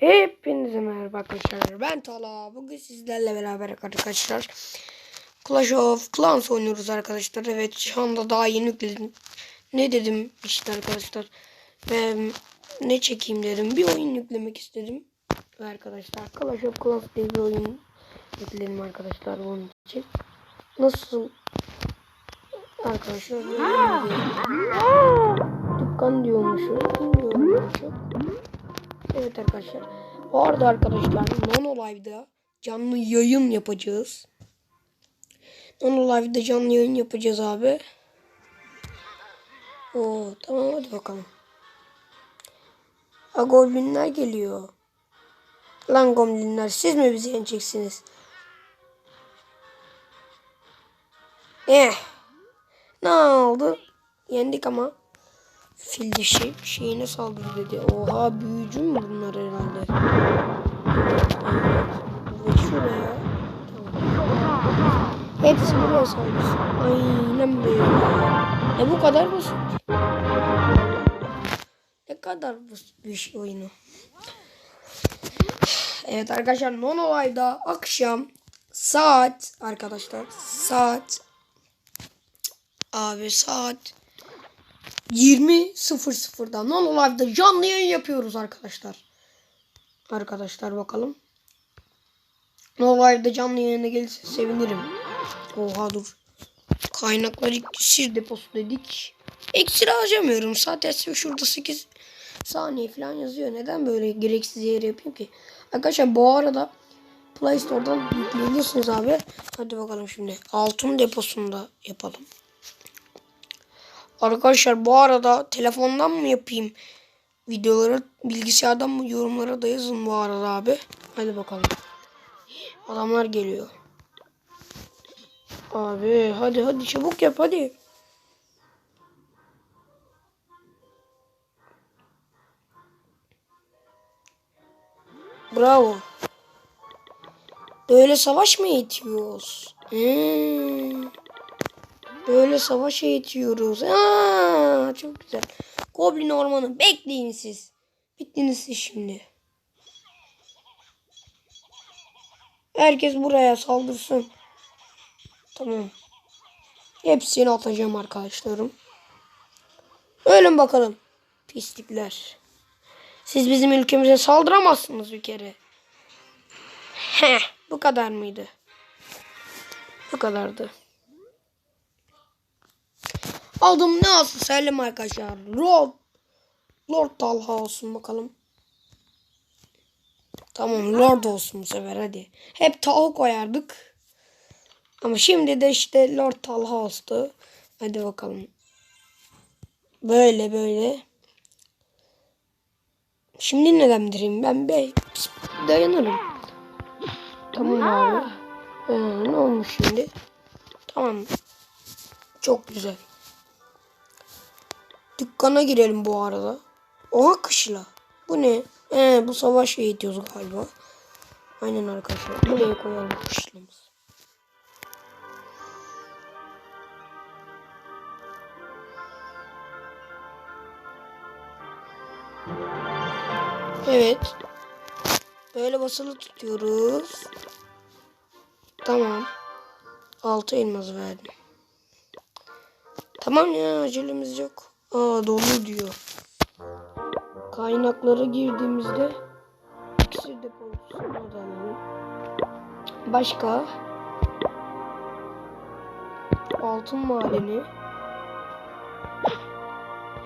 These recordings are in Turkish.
Hepinize merhaba arkadaşlar. Ben Tala. Bugün sizlerle beraber arkadaşlar Clash of Clans oynuyoruz arkadaşlar. Evet şu anda daha yeni yükledim. Ne dedim işte arkadaşlar. Ve ne çekeyim dedim. Bir oyun yüklemek istedim. Ve arkadaşlar Clash of Clans diye bir oyun yükledim arkadaşlar bunun için. Nasıl arkadaşlar. Dükkan diyormuşum. Bilmiyorum çok. Evet arkadaşlar. Bu arada arkadaşlar Nono Live'da canlı yayın yapacağız. Nono Live'da canlı yayın yapacağız abi. Oo tamam hadi bakalım. Ha goblinler geliyor. Lan goblinler siz mi bizi yeneceksiniz? Eh. Ne oldu? Yendik ama. Fil dişi şeyine saldırdı dedi. Oha büyücü mü bunlar herhalde? Evet. Ve şuraya. Tamam. Hepsi buraya saldırsın. Aynen böyle. E bu kadar basit. Ne kadar basit bir şey oyunu. Evet arkadaşlar Nonolay'da akşam saat arkadaşlar saat abi saat 20.00'da Nono Live'da canlı yayın yapıyoruz arkadaşlar. Arkadaşlar bakalım. Nono Live'da canlı yayına gelirse sevinirim. Oha dur. Kaynaklar iksir deposu dedik. İksir harcamıyorum. Zaten şurada 8 saniye falan yazıyor. Neden böyle gereksiz yer yapayım ki? Arkadaşlar bu arada Play Store'dan yükleyebilirsiniz abi. Hadi bakalım şimdi. Altın deposunda yapalım. Arkadaşlar bu arada telefondan mı yapayım videoları bilgisayardan mı yorumlara da yazın bu arada abi. Hadi bakalım. Adamlar geliyor. Abi hadi hadi çabuk yap hadi. Bravo. Böyle savaş mı eğitiyoruz? Hmm. Böyle savaş eğitiyoruz. Aa, çok güzel. Goblin ormanı bekleyin siz. Bittiniz siz şimdi. Herkes buraya saldırsın. Tamam. Hepsini atacağım arkadaşlarım. Ölün bakalım. Pislikler. Siz bizim ülkemize saldıramazsınız bir kere. Heh, bu kadar mıydı? Bu kadardı. Aldım ne olsun söyleyeyim arkadaşlar. Lord, Lord Talha olsun bakalım. Tamam Lord olsun bu sefer hadi. Hep Talha koyardık. Ama şimdi de işte Lord Talha oldu. Hadi bakalım. Böyle böyle. Şimdi neden direyim ben be dayanırım. Tamam abi. Ee, ne olmuş şimdi? Tamam. Çok güzel. Dükkana girelim bu arada. Oha kışla. Bu ne? Ee, bu savaş eğitiyoruz galiba. Aynen arkadaşlar. Buraya koyalım kışlamız. Evet. Böyle basılı tutuyoruz. Tamam. Altı elmas verdim. Tamam ya acelemiz yok. Aa dolu diyor. Kaynaklara girdiğimizde iksir alalım. Başka altın madeni.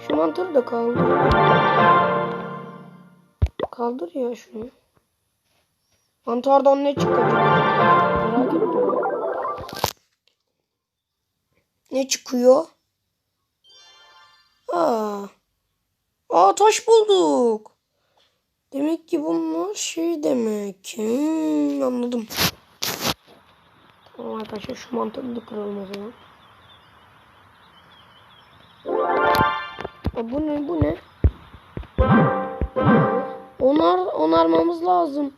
Şu mantarı da kaldır. Kaldır ya şunu. Mantardan ne çıkacak? Merak ettim. Ne çıkıyor? Aa. Aa taş bulduk. Demek ki bunlar şey demek. Hmm, anladım. Tamam arkadaşlar şu mantarı da kıralım o zaman. Aa, bu ne bu ne? Onar, onarmamız lazım.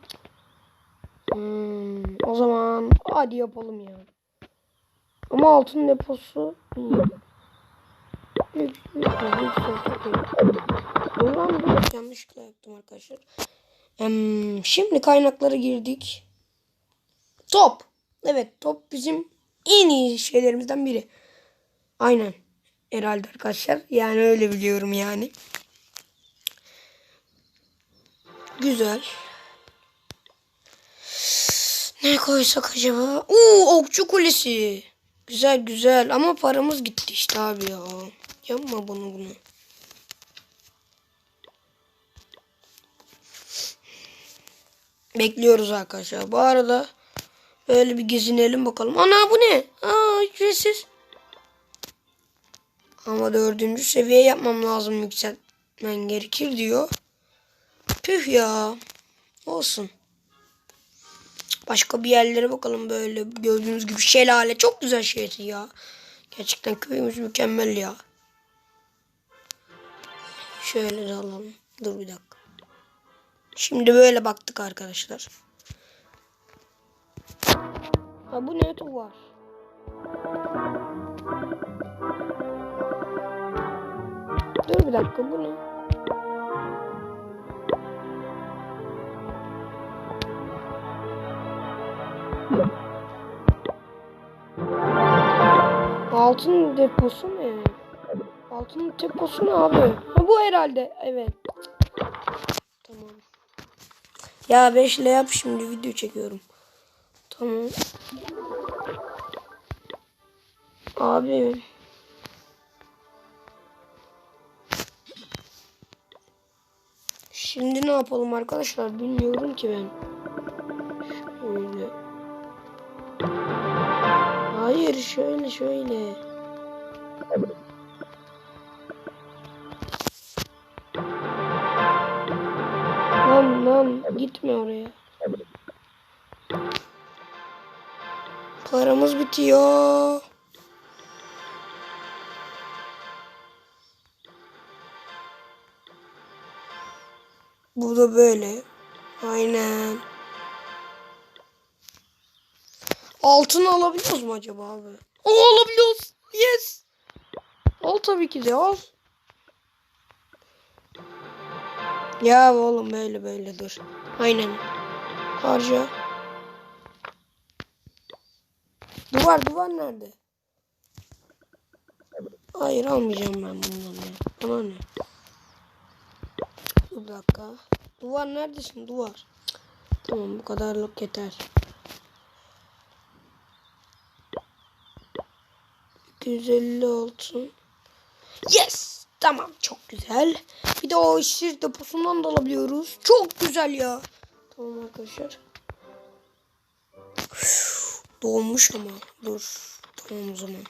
Hmm, o zaman hadi yapalım ya. Ama altın deposu iyi. Dur lan dur. Yanlışlıkla yaptım arkadaşlar. Şimdi kaynaklara girdik. Top. Evet top bizim en iyi şeylerimizden biri. Aynen. Herhalde arkadaşlar. Yani öyle biliyorum yani. Güzel. Ne koysak acaba? Oo okçu kulesi. Güzel güzel ama paramız gitti işte abi ya. Yapma bunu bunu. Bekliyoruz arkadaşlar. Bu arada böyle bir gezinelim bakalım. Ana bu ne? Aa ücretsiz. Ama dördüncü seviye yapmam lazım yükseltmen gerekir diyor. Püh ya. Olsun. Başka bir yerlere bakalım böyle gördüğünüz gibi şelale çok güzel şehir ya. Gerçekten köyümüz mükemmel ya. Şöyle de alalım. Dur bir dakika. Şimdi böyle baktık arkadaşlar. Ha bu ne var? Dur bir dakika bu ne? Altın deposu ne? Altın deposu ne abi? Ha bu herhalde. Evet. Tamam. Ya 5 ile yap şimdi video çekiyorum. Tamam. Abi. Şimdi ne yapalım arkadaşlar bilmiyorum ki ben. Şöyle. Hayır şöyle şöyle. Lan lan gitme oraya. Paramız bitiyor. Bu da böyle. Aynen. Altın alabiliyoruz mu acaba abi? O alabiliyoruz. Yes. Al tabii ki de al. Ya oğlum böyle böyle dur. Aynen. Harca. Duvar duvar nerede? Hayır almayacağım ben bundan ya. Bana ne? Bir dakika. Duvar neredesin duvar? Tamam bu kadarlık yeter. 250 olsun. Yes! Tamam çok güzel. Bir de o işsiz deposundan da alabiliyoruz. Çok güzel ya. Tamam arkadaşlar. Üf, Dolmuş ama. Dur. Tamam o zaman.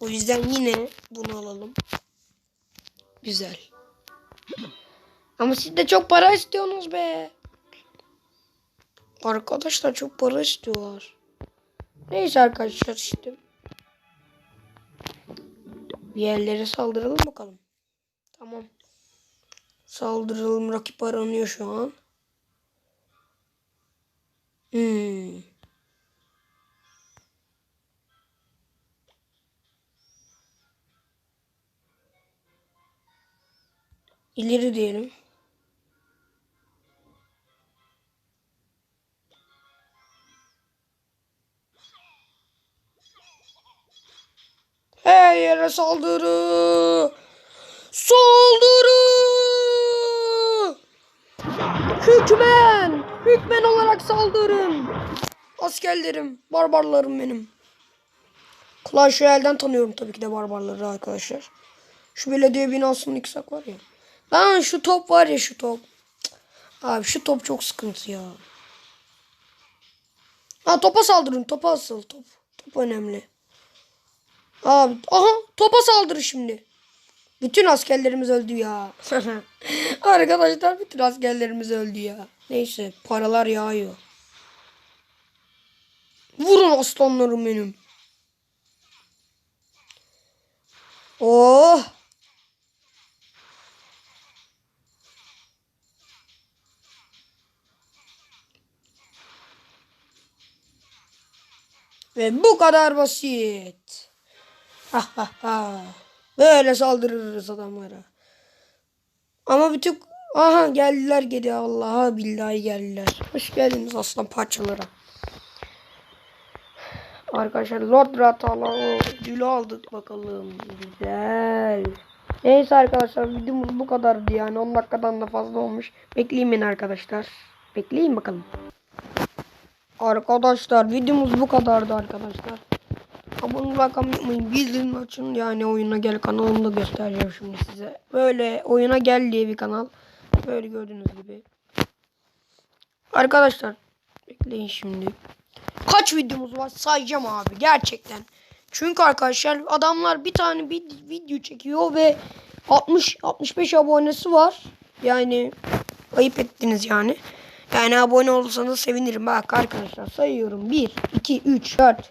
O yüzden yine bunu alalım. Güzel. Ama siz de çok para istiyorsunuz be. Arkadaşlar çok para istiyorlar. Neyse arkadaşlar işte. Bir yerlere saldıralım bakalım. Tamam. Saldıralım. Rakip aranıyor şu an. Hmm. İleri diyelim. Yere saldırı! Saldırı! Hükmen! Hükmen olarak saldırın! Askerlerim, barbarlarım benim. Clash Royale'den tanıyorum tabii ki de barbarları arkadaşlar. Şu belediye binasının iksak var ya. Lan şu top var ya şu top. Abi şu top çok sıkıntı ya. Ha topa saldırın topa asıl top. Top önemli. Abi aha topa saldırı şimdi. Bütün askerlerimiz öldü ya. Arkadaşlar bütün askerlerimiz öldü ya. Neyse paralar yağıyor. Vurun aslanlarım benim. Oh. Ve bu kadar basit. Böyle saldırırız adamlara. Ama bütün Aha geldiler geri Allah'a billahi geldiler. Hoş geldiniz aslan parçalara. Arkadaşlar Lord Ratala ödülü aldık bakalım. Güzel. Neyse arkadaşlar videomuz bu kadardı yani 10 dakikadan da fazla olmuş. Bekleyin beni arkadaşlar. Bekleyin bakalım. Arkadaşlar videomuz bu kadardı arkadaşlar. Abone rakam yapmayın. Bildirim açın. Yani oyuna gel kanalımda göstereceğim şimdi size. Böyle oyuna gel diye bir kanal. Böyle gördüğünüz gibi. Arkadaşlar bekleyin şimdi. Kaç videomuz var sayacağım abi gerçekten. Çünkü arkadaşlar adamlar bir tane bir video çekiyor ve 60 65 abonesi var. Yani ayıp ettiniz yani. Yani abone olursanız sevinirim. Bak arkadaşlar sayıyorum. 1 2 3 4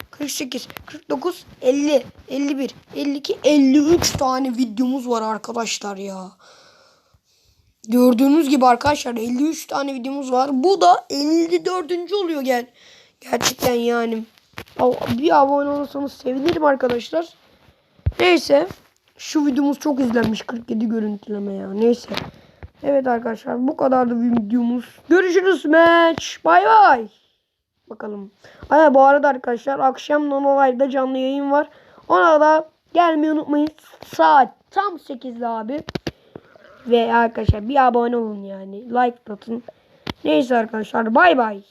48, 49, 50, 51, 52, 53 tane videomuz var arkadaşlar ya. Gördüğünüz gibi arkadaşlar 53 tane videomuz var. Bu da 54. oluyor gel. Gerçekten yani. Bir abone olursanız sevinirim arkadaşlar. Neyse. Şu videomuz çok izlenmiş. 47 görüntüleme ya. Neyse. Evet arkadaşlar bu kadardı videomuz. Görüşürüz match. Bay bay. Bakalım. Ay bu arada arkadaşlar akşam Nono Live'da canlı yayın var. Ona da gelmeyi unutmayın. Saat tam 8'de abi. Ve arkadaşlar bir abone olun yani. Like atın. Neyse arkadaşlar bay bay.